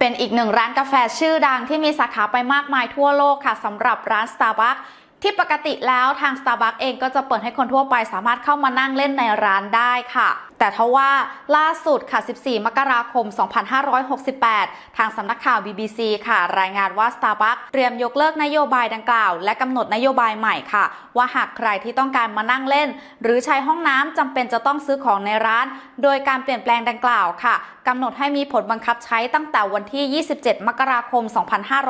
เป็นอีกหนึ่งร้านกาแฟชื่อดังที่มีสาขาไปมากมายทั่วโลกค่ะสำหรับร้าน Starbucks ที่ปกติแล้วทาง Starbucks เองก็จะเปิดให้คนทั่วไปสามารถเข้ามานั่งเล่นในร้านได้ค่ะ แต่ทว่าล่าสุดค่ะ 14 มกราคม 2568 ทางสำนักข่าว BBC ค่ะ รายงานว่า Starbucks เตรียมยกเลิกนโยบายดังกล่าว และกำหนดนโยบายใหม่ค่ะ ว่าหากใครที่ต้องการมานั่งเล่น หรือใช้ห้องน้ำจำเป็นจะต้องซื้อของในร้าน โดยการเปลี่ยนแปลงดังกล่าวค่ะ กำหนดให้มีผลบังคับใช้ตั้งแต่วันที่ 27 มกราคม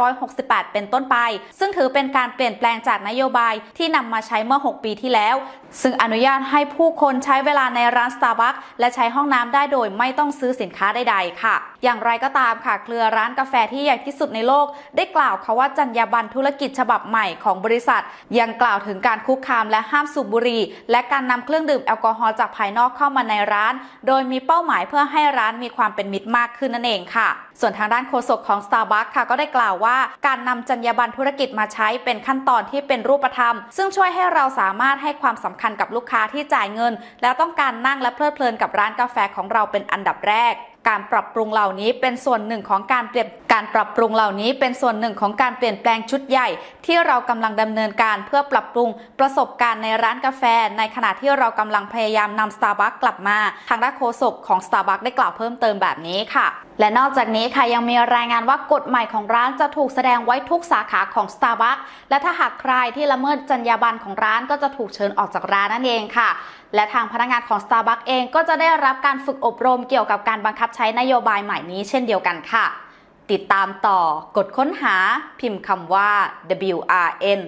2568 เป็นต้นไป ซึ่งถือเป็นการเปลี่ยนแปลงจากนโยบายที่นำมาใช้เมื่อ 6 ปีที่แล้ว ซึ่งอนุญาตให้ผู้คนใช้เวลาในร้าน Starbucks และใช้ห้องน้ำได้โดยไม่ต้องซื้อสินค้าใดๆ ค่ะ อย่างไรก็ตามค่ะ เครือร้านกาแฟที่ใหญ่ที่สุดในโลก ได้กล่าวค่ะว่าจรรยาบรรณธุรกิจฉบับใหม่ของบริษัท ยังกล่าวถึงการคุกคามและห้ามสูบบุหรี่และการนำเครื่องดื่มแอลกอฮอล์จากภายนอกเข้ามาในร้าน โดยมีเป้าหมายเพื่อให้ร้านมีความเป็นมิตรมากขึ้นนั่นเองค่ะ ส่วนทางด้านโฆษกของ Starbucks ค่ะก็ได้กล่าวว่า การนำจรรยาบรรณธุรกิจมาใช้เป็นขั้นตอนที่เป็นรูปธรรม ซึ่งช่วยให้เราสามารถให้ความสำคัญกับลูกค้าที่จ่ายเงิน แล้วต้องการนั่งและเพลิดเพลินกับร้านกาแฟของเราเป็นอันดับแรกการปรับปรุงเหล่านี้เป็นส่วนหนึ่งของการเปลี่ยนการปรับปรุงเหล่านี้เป็นส่วนหนึ่งของการเปลี่ยนแปลงชุดใหญ่ ที่เรากำลังดำเนินการเพื่อปรับปรุงประสบการณ์ในร้านกาแฟ ในขณะที่เรากำลังพยายามนำ Starbucks กลับมา ทางด้านโฆษกของ Starbucks ได้กล่าวเพิ่มเติมแบบนี้ค่ะ และนอกจากนี้ค่ะยังมีรายงานว่ากฎใหม่ของร้านจะถูกแสดงไว้ทุกสาขาของ Starbucks และถ้าหากใครที่ละเมิดจรรยาบรรณของร้านก็จะถูกเชิญออกจากร้านนั่นเองค่ะ และทางพนักงานของ Starbucks เองก็จะได้รับการฝึกอบรมเกี่ยวกับการบังคับใช้นโยบายใหม่นี้เช่นเดียวกันค่ะ ติดตามต่อกดค้นหาพิมพ์คำว่า WRN